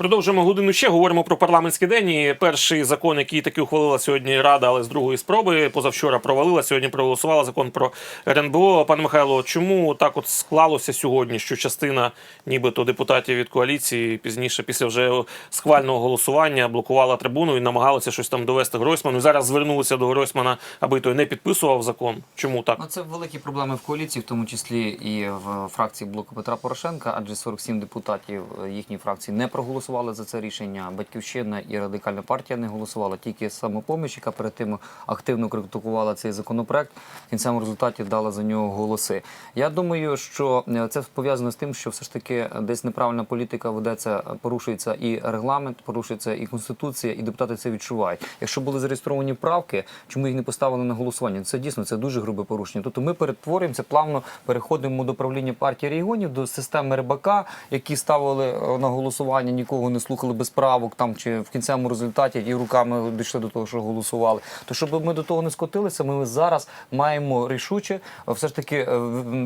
Продовжуємо годину ще. Говоримо про парламентський день. І перший закон, який таки ухвалила сьогодні Рада, але з другої спроби позавчора провалила. Сьогодні проголосувала закон про РНБО. Пане Михайло, чому так от склалося сьогодні, що частина, нібито депутатів від коаліції, пізніше, після вже схвального голосування, блокувала трибуну і намагалися щось там довести Гройсману. І зараз звернулися до Гройсмана, аби той не підписував закон. Чому так? Ну, це великі проблеми в коаліції, в тому числі і в фракції блоку Петра Порошенка, адже 47 депутатів їхньої фракції не проголосували за це рішення. Батьківщина і радикальна партія не голосувала, тільки самопоміч, яка перед тим активно критикувала цей законопроект. В кінцевому результаті дала за нього голоси. Я думаю, що е, це пов'язано з тим, що все ж таки десь неправильна політика ведеться, порушується і регламент, порушується і конституція, і депутати це відчувають. Якщо були зареєстровані правки, чому їх не поставили на голосування? Це дійсно це дуже грубе порушення. Тобто ми перетворюємося, плавно переходимо до правління партії регіонів, до системи рибака, які ставили е, на голосування, нікого не слухали без правок там чи в кінцевому результаті і руками дійшли до того, що голосували. То щоб ми до того не скотилися, ми зараз маємо рішуче е, все ж таки е,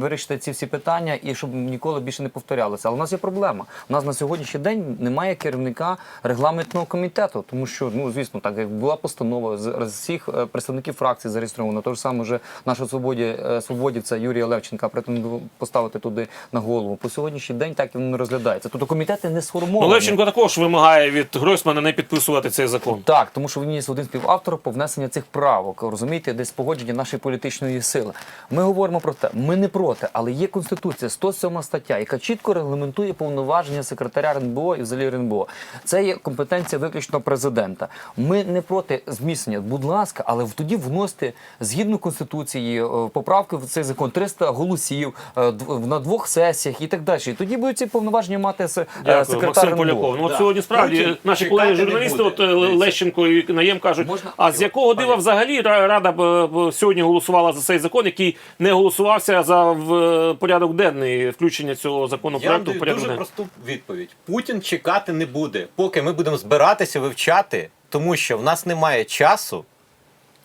вирішити ці всі питання і щоб ніколи більше не повторялися. Але у нас є проблема. У нас на сьогоднішній день немає керівника регламентного комітету, тому що ну звісно, так як була постанова з всіх е, представників фракції зареєстровано, то ж саме вже наша свободі свободівця Юрія Левченка претендував поставити туди на голову. По сьогоднішній день так і не розглядається. Тобто комітети не Ну, сформовані. Левченко також вимагає від Гройсмана не підписувати цей закон. Так, тому що він є один співавтор по внесення цих правок. Розумієте, десь погодження нашої політичної сили. Ми говоримо про те, ми не проти, але є конституція, 107 стаття, яка чітко регламентує повноваження секретаря РНБО і взагалі РНБО. Це є компетенція виключно президента. Ми не проти зміцнення, будь ласка, але тоді вносити згідно конституції е, поправки в цей закон 300 голосів е, на двох сесіях і так далі. І тоді будуть ці повноваження мати е, Дякую, секретар Максим РНБО. Ну от Да. сьогодні справді наші колеги журналісти, от е, Лещенко і Наєм кажуть, Можна- а з якого дива взагалі Рада б сьогодні голосувала за цей закон, який не голосувався за в е, порядок денний включення цього законопроекту в порядок дуже денний? просту відповідь. Путін чекати не буде, поки ми будемо збиратися вивчати, тому що в нас немає часу,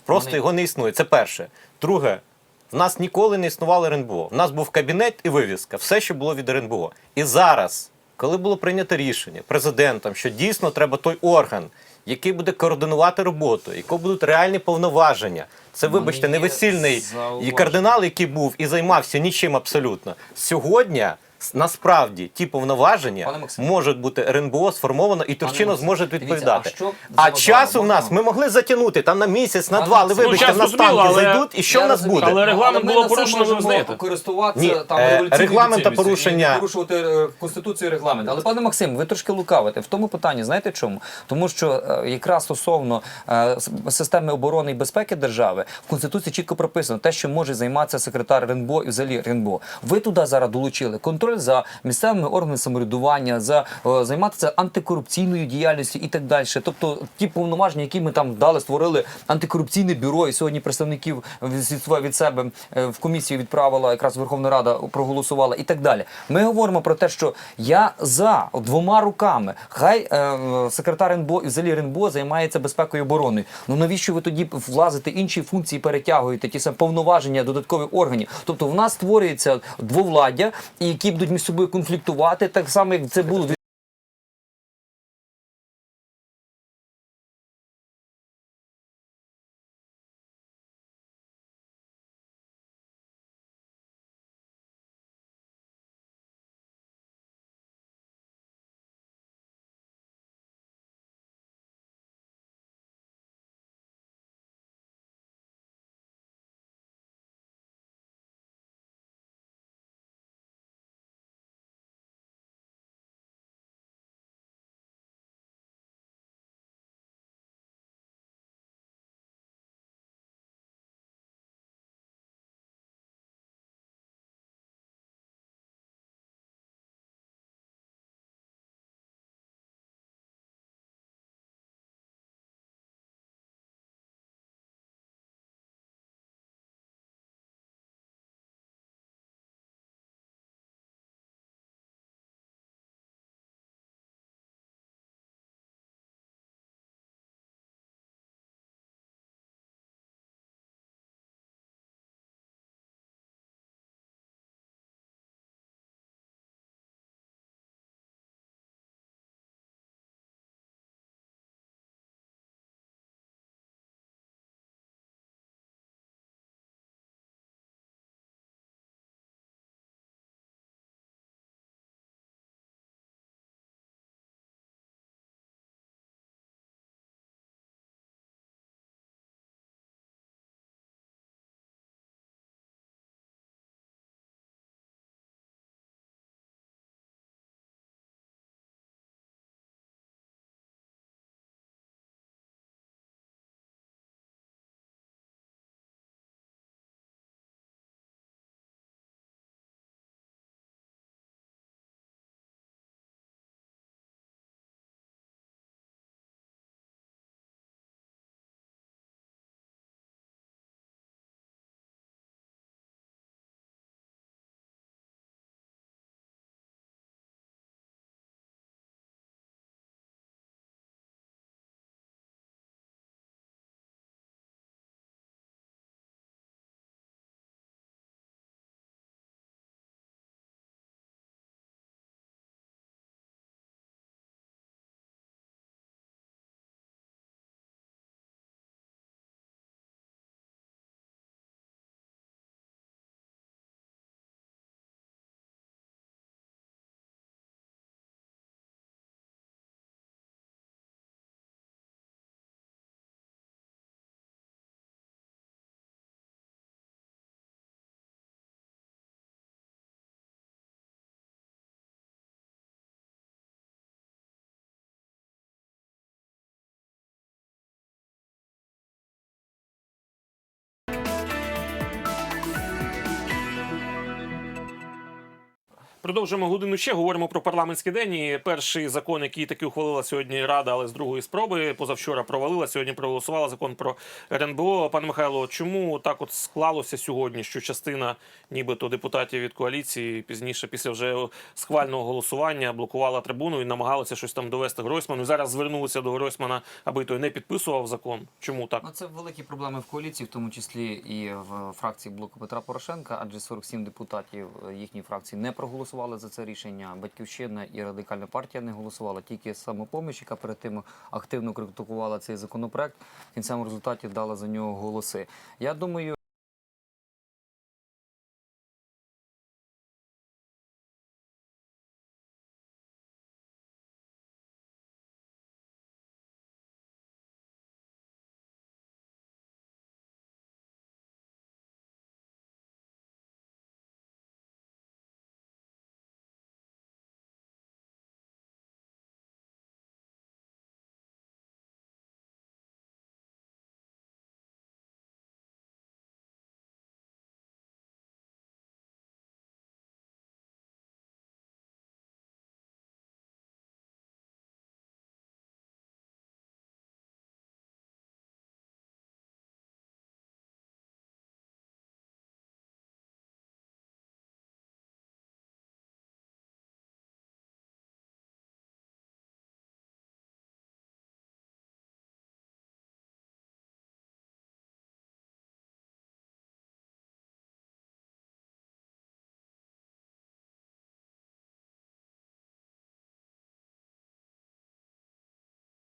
просто Вони- його не існує. Це перше. Друге, в нас ніколи не існувало РНБО. В нас був кабінет і вивіска, все, що було від РНБО. І зараз, коли було прийнято рішення президентом, що дійсно треба той орган, який буде координувати роботу, якого будуть реальні повноваження. Це, вибачте, не весільний і кардинал, який був і займався нічим абсолютно. Сьогодні насправді ті повноваження можуть бути РНБО сформовано, і Турчинов зможе дивіться, відповідати. а що А часу в нас ми могли затягнути там на місяць, на Пане два, але Максиме, вибачте, час в нас танки але- зайдуть, і що Я в нас буде? Але регламент було порушено, ви знаєте. користуватися Ні, там е, революційною регламент та цінністю порушення- порушувати е, конституцію регламент. Але пане Максим, ви трошки лукавите в тому питанні. Знаєте чому? Тому що е, якраз стосовно системи оборони і безпеки держави в конституції чітко прописано те, що може займатися секретар РНБО і взагалі РНБО. Ви туди зараз долучили контроль за місцевими органами самоврядування, за е, займатися антикорупційною діяльністю і так далі. Тобто ті повноваження, які ми там дали, створили антикорупційне бюро, і сьогодні представників від, себе е, в комісію відправила якраз Верховна Рада проголосувала і так далі. Ми говоримо про те, що я за двома руками. Хай е, секретар НБО і взагалі РНБО займається безпекою і обороною. Ну навіщо ви тоді влазите інші функції, перетягуєте ті самі повноваження додаткових органів? Тобто в нас створюється двовладдя, які будуть між собою конфліктувати, так само як це було Продовжуємо годину ще. Говоримо про парламентський день. І перший закон, який таки ухвалила сьогодні Рада, але з другої спроби позавчора провалила. Сьогодні проголосувала закон про РНБО. Пане Михайло, чому так от склалося сьогодні, що частина, нібито депутатів від коаліції, пізніше, після вже схвального голосування, блокувала трибуну і намагалася щось там довести Гройсману. Зараз звернулися до Гройсмана, аби той не підписував закон. Чому так? Ну, це великі проблеми в коаліції, в тому числі і в фракції блоку Петра Порошенка, адже 47 депутатів їхньої фракції не проголосували за це рішення. Батьківщина і радикальна партія не голосувала, тільки самопоміч, яка перед тим активно критикувала цей законопроект. В кінцевому результаті дала за нього голоси. Я думаю.